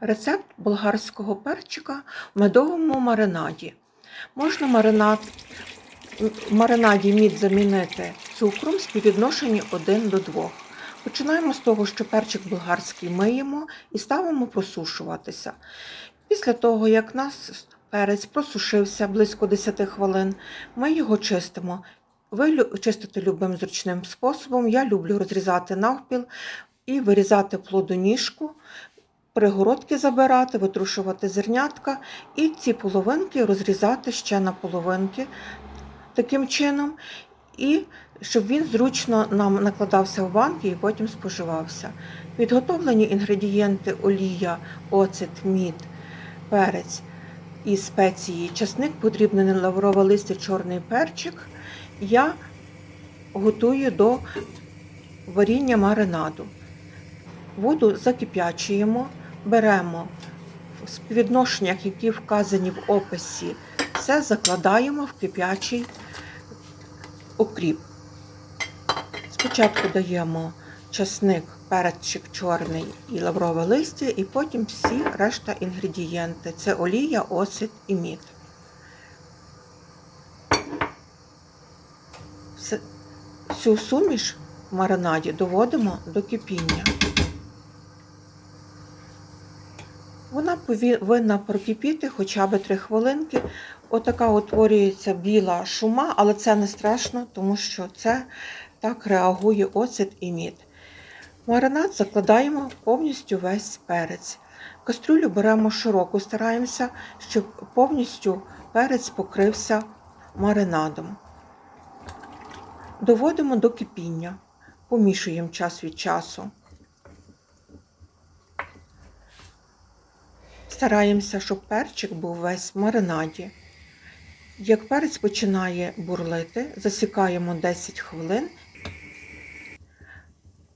Рецепт болгарського перчика в медовому маринаді. Можна маринад, маринаді мід замінити цукром в співвідношенні 1 до 2. Починаємо з того, що перчик болгарський миємо і ставимо просушуватися. Після того, як нас перець просушився близько 10 хвилин, ми його чистимо. Ви чистите любим зручним способом. Я люблю розрізати навпіл і вирізати плодоніжку, пригородки забирати, витрушувати зернятка і ці половинки розрізати ще на половинки таким чином, і щоб він зручно нам накладався в банки і потім споживався. Підготовлені інгредієнти олія, оцет, мід, перець і спеції, часник, подрібнене лаврове листя, чорний перчик. Я готую до варіння маринаду. Воду закип'ячуємо, беремо в співвідношеннях, які вказані в описі, все закладаємо в кип'ячий окріп. Спочатку даємо часник, перчик чорний і лаврове листя, і потім всі решта інгредієнти. Це олія, оцет і мід. Всю суміш в маринаді доводимо до кипіння. Вона повинна прокипіти хоча б 3 хвилинки. Отака утворюється біла шума, але це не страшно, тому що це так реагує оцет і мід. Маринад закладаємо повністю весь перець. Кастрюлю беремо широку, стараємося, щоб повністю перець покрився маринадом. Доводимо до кипіння, помішуємо час від часу. Стараємося, щоб перчик був весь в маринаді. Як перець починає бурлити, засікаємо 10 хвилин.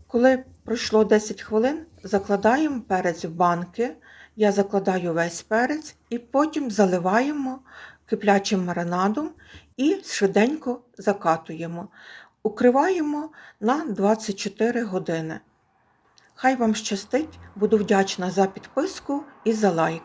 Коли пройшло 10 хвилин, закладаємо перець в банки. Я закладаю весь перець і потім заливаємо киплячим маринадом і швиденько закатуємо. Укриваємо на 24 години. Хай вам щастить, буду вдячна за підписку і за лайк.